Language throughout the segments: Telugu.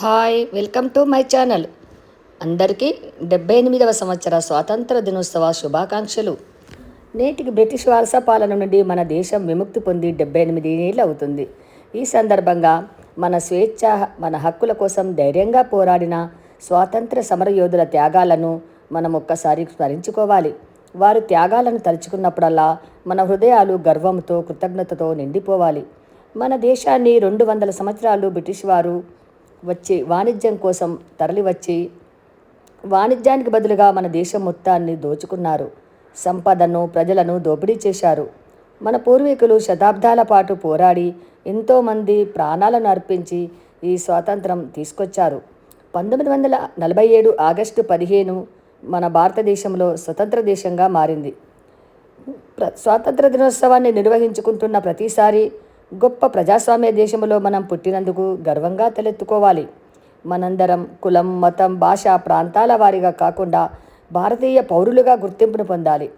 Hi welcome to my channel. అందరికీ డెబ్బై ఎనిమిదవ సంవత్సర స్వాతంత్ర దినోత్సవ శుభాకాంక్షలు. నేటికి బ్రిటిష్ వారస పాలన నుండి మన దేశం విముక్తి పొంది డెబ్బై ఎనిమిది ఏళ్ళు అవుతుంది. ఈ సందర్భంగా మన స్వేచ్ఛ మన హక్కుల కోసం ధైర్యంగా పోరాడిన స్వాతంత్ర సమరయోధుల త్యాగాలను మనం ఒక్కసారి స్మరించుకోవాలి. వారు త్యాగాలను తలుచుకున్నప్పుడల్లా మన హృదయాలు గర్వంతో కృతజ్ఞతతో నిండిపోవాలి. మన దేశాన్ని రెండు వందల సంవత్సరాలు బ్రిటిష్ వారు వచ్చి వాణిజ్యం కోసం తరలివచ్చి వాణిజ్యానికి బదులుగా మన దేశం మొత్తాన్ని దోచుకున్నారు. సంపదను ప్రజలను దోపిడీ చేశారు. మన పూర్వీకులు శతాబ్దాల పాటు పోరాడి ఎంతోమంది ప్రాణాలను అర్పించి ఈ స్వాతంత్రం తీసుకొచ్చారు. పంతొమ్మిది వందల నలభై ఏడు ఆగస్టు పదిహేను మన భారతదేశంలో స్వతంత్ర దేశంగా మారింది. ప్ర- స్వాతంత్ర దినోత్సవాన్ని నిర్వహించుకుంటున్న ప్రతిసారి గొప్ప ప్రజాస్వామ్య దేశంలో మనం పుట్టినందుకు గర్వంగా తలెత్తుకోవాలి. మనందరం కులం మతం భాష ప్రాంతాల వారిగా కాకుండా భారతీయ పౌరులుగా గుర్తింపును పొందాలి.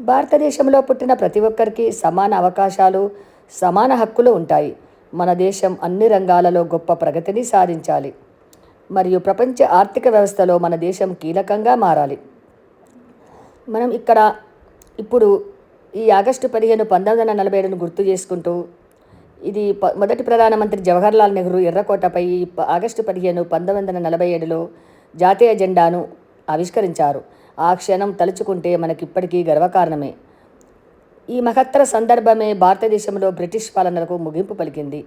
భారతదేశంలో పుట్టిన ప్రతి ఒక్కరికి సమాన అవకాశాలు సమాన హక్కులు ఉంటాయి. మన దేశం అన్ని రంగాలలో గొప్ప ప్రగతిని సాధించాలి. మరియు ప్రపంచ ఆర్థిక వ్యవస్థలో మన దేశం కీలకంగా మారాలి. మనం ఇక్కడ ఇప్పుడు ఈ ఆగస్టు పదిహేను పంతొమ్మిది వందల నలభై ఏడును గుర్తు చేసుకుంటూ ఇది ప మొదటి ప్రధానమంత్రి జవహర్లాల్ నెహ్రూ ఎర్రకోటపై ఆగస్టు పదిహేను పంతొమ్మిది వందల నలభై ఏడులో జాతీయ జెండాను ఆవిష్కరించారు. ఆ క్షణం తలుచుకుంటే మనకిప్పటికీ గర్వకారణమే. ఈ మహత్తర సందర్భమే భారతదేశంలో బ్రిటిష్ పాలనకు ముగింపు పలికింది.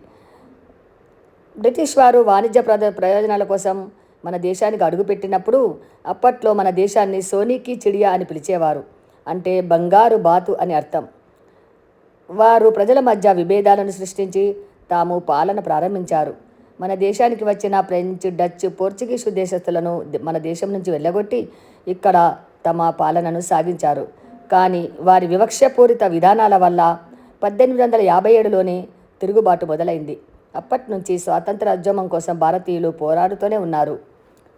బ్రిటిష్ వారు వాణిజ్య ప్ర ప్రయోజనాల కోసం మన దేశానికి అడుగుపెట్టినప్పుడు అప్పట్లో మన దేశాన్ని సోనీకి చిడియా అని పిలిచేవారు. అంటే బంగారు బాతు అని అర్థం. వారు ప్రజల మధ్య విభేదాలను సృష్టించి తాము పాలన ప్రారంభించారు. మన దేశానికి వచ్చిన ఫ్రెంచ్ డచ్ పోర్చుగీసు దేశస్తులను మన దేశం నుంచి వెళ్ళగొట్టి ఇక్కడ తమ పాలనను సాగించారు. కానీ వారి వివక్షపూరిత విధానాల వల్ల పద్దెనిమిది వందల యాభై ఏడులోనే తిరుగుబాటు మొదలైంది. అప్పటి నుంచి స్వాతంత్ర ఉద్యమం కోసం భారతీయులు పోరాడుతూనే ఉన్నారు.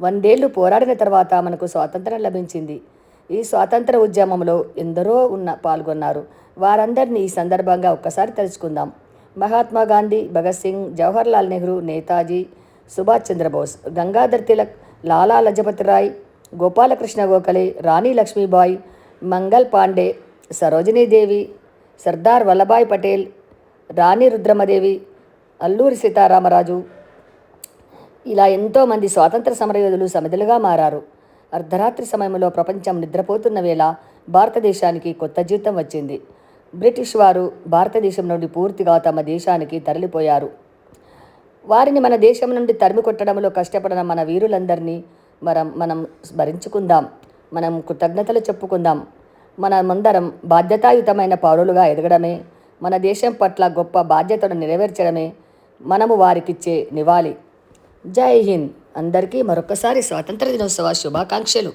వందేళ్ళు పోరాడిన తర్వాత మనకు స్వాతంత్రం లభించింది. ఈ స్వాతంత్ర ఉద్యమంలో ఎందరో ఉన్న పాల్గొన్నారు. వారందరినీ ఈ సందర్భంగా ఒక్కసారి తెలుసుకుందాం. మహాత్మా గాంధీ భగత్ సింగ్ జవహర్లాల్ నెహ్రూ నేతాజీ సుభాష్ చంద్రబోస్ గంగాధర్ తిలక్ లాలా లజపతి రాయ్ గోపాలకృష్ణ గోఖలే రాణి లక్ష్మీబాయి మంగల్ పాండే సరోజినీదేవి సర్దార్ వల్లభాయ్ పటేల్ రాణి రుద్రమదేవి అల్లూరి సీతారామరాజు. ఇలా ఎంతోమంది స్వాతంత్ర సమరయోధులు సమిధులుగా మారారు. అర్ధరాత్రి సమయంలో ప్రపంచం నిద్రపోతున్న వేళ భారతదేశానికి కొత్త జీవితం వచ్చింది. బ్రిటిష్ వారు భారతదేశం నుండి పూర్తిగా తమ దేశానికి తరలిపోయారు. వారిని మన దేశం నుండి తరిమి కొట్టడంలో కష్టపడిన మన వీరులందరినీ మనం మనం స్మరించుకుందాం. మనం కృతజ్ఞతలు చెప్పుకుందాం. మనమందరం బాధ్యతాయుతమైన పౌరులుగా ఎదగడమే మన దేశం పట్ల గొప్ప బాధ్యతను నెరవేర్చడమే మనము వారికిచ్చే నివాళి. జై హింద్! అందరికీ మరొకసారి స్వాతంత్ర దినోత్సవ శుభాకాంక్షలు.